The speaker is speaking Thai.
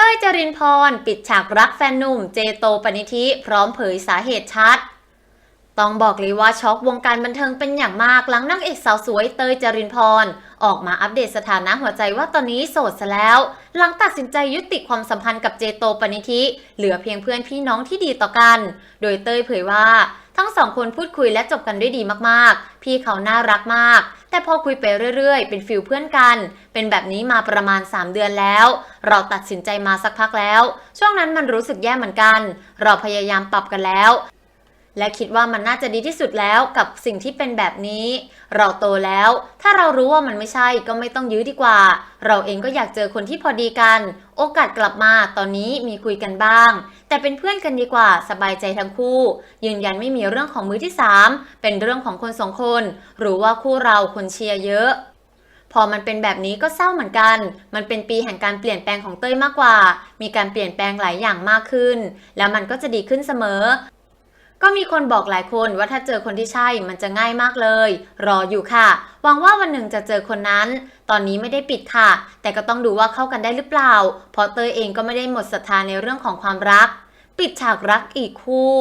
ต้ยจรินพร ปิดฉากรักแฟนหนุ่มเจโตปนิธิ พร้อมเผยสาเหตุชัด ต้องบอกเลยว่าช็อกวงการบันเทิงเป็นอย่างมากหลังนางเอกสาวสวยเตยจรินพร ออกมาอัปเดตสถานะหัวใจว่าตอนนี้โสดซะแล้ว หลังตัดสินใจยุติความสัมพันธ์กับเจโตปนิธิ เหลือเพียงเพื่อนพี่น้องที่ดีต่อกัน โดยเตยเผยว่า ทั้งสองคนพูดคุยและจบกันด้วยดีมากๆ พี่เขาน่ารักมาก แต่พอคุยไปเรื่อย ๆ เป็นฟิลเพื่อนกัน เป็นแบบนี้มาประมาณ 3 เดือนแล้ว เราตัดสินใจมาสักพักแล้ว ช่วงนั้นมันรู้สึกแย่เหมือนกัน เราพยายามปรับกันแล้ว และคิดว่ามันน่าจะดีที่สุดแล้วกับสิ่งที่เป็นแบบนี้ เราโตแล้ว ถ้าเรารู้ว่ามันไม่ใช่ก็ไม่ต้องยื้อดีกว่า เราเองก็อยากเจอคนที่พอดีกัน โอกาสกลับมาตอนนี้มีคุยกันบ้าง แต่เป็นเพื่อนกันดีกว่าสบายใจทั้งคู่ ยืนยันไม่มีเรื่องของมือที่สามเป็นเรื่องของคนสองคนหรู้ว่าคู่เราคนเชียร์เยอะพอมันเป็นแบบนี้ก็เศร้าเหมือนกัน มันเป็นปีแห่งการเปลี่ยนแปลงของเต้ยมากกว่า มีการเปลี่ยนแปลงหลายอย่างมากขึ้น แล้วมันก็จะดีขึ้นเสมอ ก็มีคนบอกหลายคนว่าถ้าเจอคนที่ใช่มันจะง่ายมากเลย รออยู่ค่ะ หวังว่าวันหนึ่งจะเจอคนนั้น ตอนนี้ไม่ได้ปิดค่ะ แต่ก็ต้องดูว่าเข้ากันได้หรือเปล่า เพราะเตยเองก็ไม่ได้หมดศรัทธาในเรื่องของความรัก ปิดฉากรักอีกคู่